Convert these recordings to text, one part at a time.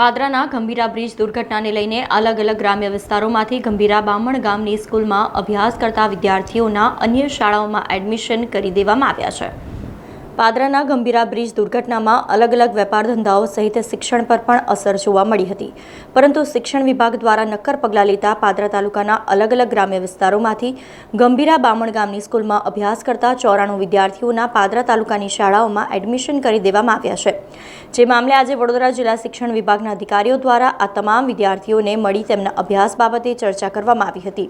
પાદરાના Gambhira bridge દુર્ઘટનાને લઈને અલગ અલગ ગ્રામ્ય વિસ્તારોમાંથી ગંભીરા બામણ ગામની સ્કૂલમાં અભ્યાસ કરતા વિદ્યાર્થીઓના અન્ય શાળાઓમાં એડમિશન કરી દેવામાં આવ્યા છે. પાદરાના ગંભીરા બ્રિજ દુર્ઘટનામાં અલગ અલગ વેપાર ધંધાઓ સહિત શિક્ષણ પર પણ અસર જોવા મળી હતી. પરંતુ શિક્ષણ વિભાગ દ્વારા નક્કર પગલાં લેતા પાદરા તાલુકાના અલગ અલગ ગ્રામ્ય વિસ્તારોમાંથી ગંભીરા બામણ ગામની સ્કૂલમાં અભ્યાસ કરતા ચોરાણું વિદ્યાર્થીઓના પાદરા તાલુકાની શાળાઓમાં એડમિશન કરી દેવામાં આવ્યા છે. જે મામલે આજે વડોદરા જિલ્લા શિક્ષણ વિભાગના અધિકારીઓ દ્વારા આ તમામ વિદ્યાર્થીઓને મળી તેમના અભ્યાસ બાબતે ચર્ચા કરવામાં આવી હતી.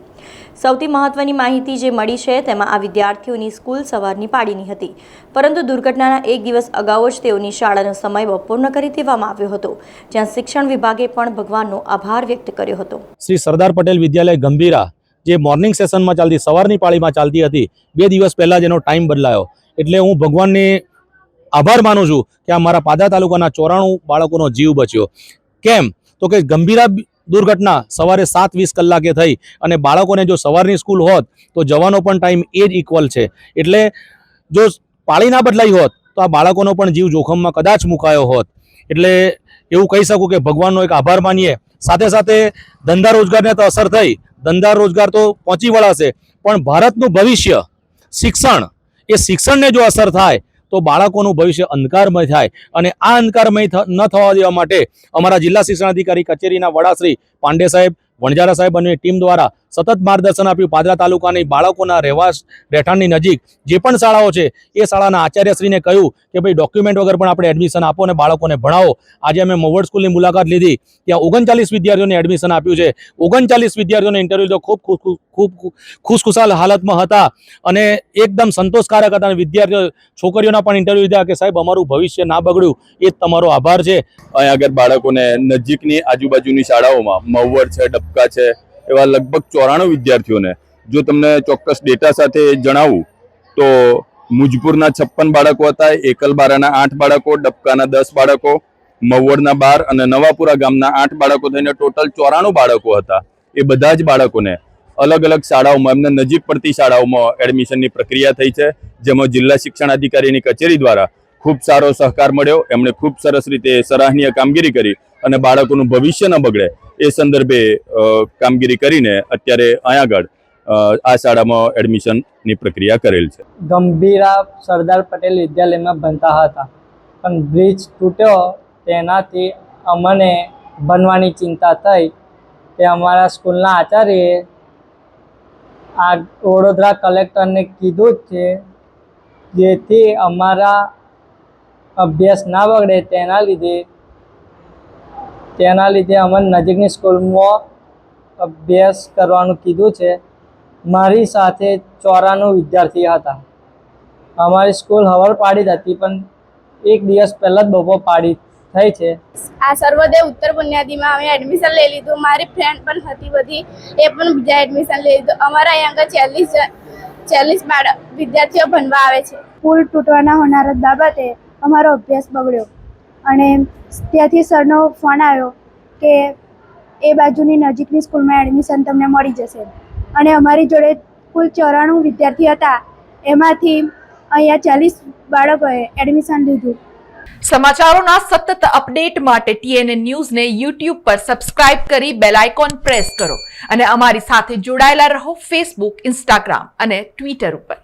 સૌથી મહત્વની માહિતી જે મળી છે તેમાં આ વિદ્યાર્થીઓની સ્કૂલ સવારની પાડીની હતી. પરંતુ દુર્ઘટનાના એક દિવસ અગાઉ જ તેઓની શાળાનો સમય બપોરનો કરી દેવામાં આવ્યો હતો, જ્યાં શિક્ષણ વિભાગે પણ ભગવાનનો આભાર વ્યક્ત કર્યો હતો. શ્રી સરદાર પટેલ વિદ્યાલય ગંભીરા, જે મોર્નિંગ સેશનમાં ચાલતી, સવારની પાળીમાં ચાલતી હતી, બે દિવસ પહેલાં જેનો ટાઈમ બદલાયો. એટલે હું ભગવાનને આભાર માનું છું કે આ મારા પાદા તાલુકાના ચોરાણું બાળકોનો જીવ બચ્યો. કેમ? તો કે ગંભીરા દુર્ઘટના સવારે સાત વીસ કલાકે થઈ અને બાળકોને જો સવારની સ્કૂલ હોત, તો જવાનો પણ ટાઈમ એ જ ઇક્વલ છે. એટલે જો પાળી ના બદલાઈ હોત, તો આ બાળકોનો પણ જીવ જોખમમાં કદાચ મુકાયો હોત. એટલે એવું કહી શકું કે ભગવાનનો એક આભાર માનીએ. સાથે સાથે ધંધા રોજગારને તો અસર થઈ. ધંધા રોજગાર તો પહોંચી વળાશે. પણ ભારતનું ભવિષ્ય, શિક્ષણ, એ શિક્ષણને જો અસર થાય, તો બાળકોનું ભવિષ્ય અંધકારમય થાય. અને આ અંધકારમય ન થવા દેવા માટે અમારા જિલ્લા શિક્ષણ અધિકારી કચેરીના વડાશ્રી પાંડે સાહેબ વણજારા સાહેબ અને ટીમ દ્વારા સતત માર્ગદર્શન આપ્યું. પાદરા તાલુકાની બાળકોના રહેવાસ રહેઠાણની નજીક જે પણ શાળાઓ છે, એ શાળાના આચાર્યશ્રીને કહ્યું કે ભાઈ ડોક્યુમેન્ટ વગર પણ આપણે એડમિશન આપો અને બાળકોને ભણાવો. આજે અમે મોવડ સ્કૂલની મુલાકાત લીધી. ત્યાં ઓગણચાલીસ વિદ્યાર્થીઓને એડમિશન આપ્યું છે. ઓગણચાલીસ વિદ્યાર્થીઓને ઇન્ટરવ્યુ તો ખૂબ ખૂબ ખુશખુશાલ હાલતમાં હતા અને એકદમ સંતોષકારક હતા. અને વિદ્યાર્થીઓ છોકરીઓના પણ ઇન્ટરવ્યુ લીધા કે સાહેબ, અમારું ભવિષ્ય ના બગડ્યું. એ તમારો આભાર છે. અહીંયા આગળ બાળકોને નજીકની આજુબાજુની શાળાઓમાં મવડ છે, ડબકા છે એવા લગભગ ચોરાણું વિદ્યાર્થીઓને જો તમને ચોક્કસ ડેટા સાથે જણાવું, તો મુજપુરના છપ્પન બાળકો હતા, એકલબારાના આઠ બાળકો, ડબકાના દસ બાળકો મવડના બાર અને નવાપુરા ગામના આઠ બાળકો થઈને ટોટલ ચોરાણું બાળકો હતા. એ બધા જ બાળકોને અલગ અલગ શાળાઓમાં, એમને નજીક પડતી શાળાઓમાં એડમિશનની પ્રક્રિયા થઈ છે, જેમાં જિલ્લા શિક્ષણ અધિકારીની કચેરી દ્વારા ખૂબ સારો સહકાર મળ્યો. એમણે ખૂબ સરસ રીતે સરાહનીય કામગીરી કરી અને બાળકોનું ભવિષ્ય ન બગડે એ સંદર્ભે કામગીરી કરીને અત્યારે અહીંયા આગળ આ શાળામાં એડમિશનની પ્રક્રિયા કરેલ છે. ગંભીરા સરદાર પટેલ વિદ્યાલયમાં ભણતા હતા. પણ બ્રિજ તૂટ્યો, તેનાથી અમને બનવાની ચિંતા થઈ તે અમારા સ્કૂલના આચાર્યએ આ વડોદરા કલેક્ટરને કીધું છે, જેથી અમારા અભ્યાસ ના બગડે તેના લીધે તેના લીધે અમને નજીકની સ્કૂલમાં અભ્યાસ કરવાનું કીધું છે. મારી સાથે ચોરાણું વિદ્યાર્થી હતા. અમારી સ્કૂલ હવર પાડી હતી પણ એક દિવસ પહેલાં જ બપોર પાડી થઈ છે. આ સર્વોદય ઉત્તર બુનિયાદીમાં અમે એડમિશન લઈ લીધું. મારી ફ્રેન્ડ પણ હતી બધી એ પણ બીજા એડમિશન લઈ લીધું. અમારા અહીંયા આગળ ચાલીસ ચાલીસ બાળક વિદ્યાર્થીઓ ભણવા આવે છે. પુલ તૂટવાના હોનારત બાબતે અમારો અભ્યાસ બગડ્યો. અને ત્યાંથી સરનો ફોન આવ્યો કે એ બાજુની નજીકની સ્કૂલમાં એડમિશન તમને મળી જશે. અને અમારી જોડે કુલ ચોરાણું વિદ્યાર્થી હતા. એમાંથી અહીંયા ચાલીસ બાળકોએ એડમિશન લીધું. સમાચારોના સતત અપડેટ માટે ટીએનએ ન્યૂઝને યુટ્યુબ પર સબસ્ક્રાઇબ કરી બેલ આઇકોન પ્રેસ કરો. અને અમારી સાથે જોડાયેલા રહો ફેસબુક ઇન્સ્ટાગ્રામ અને ટ્વિટર ઉપર.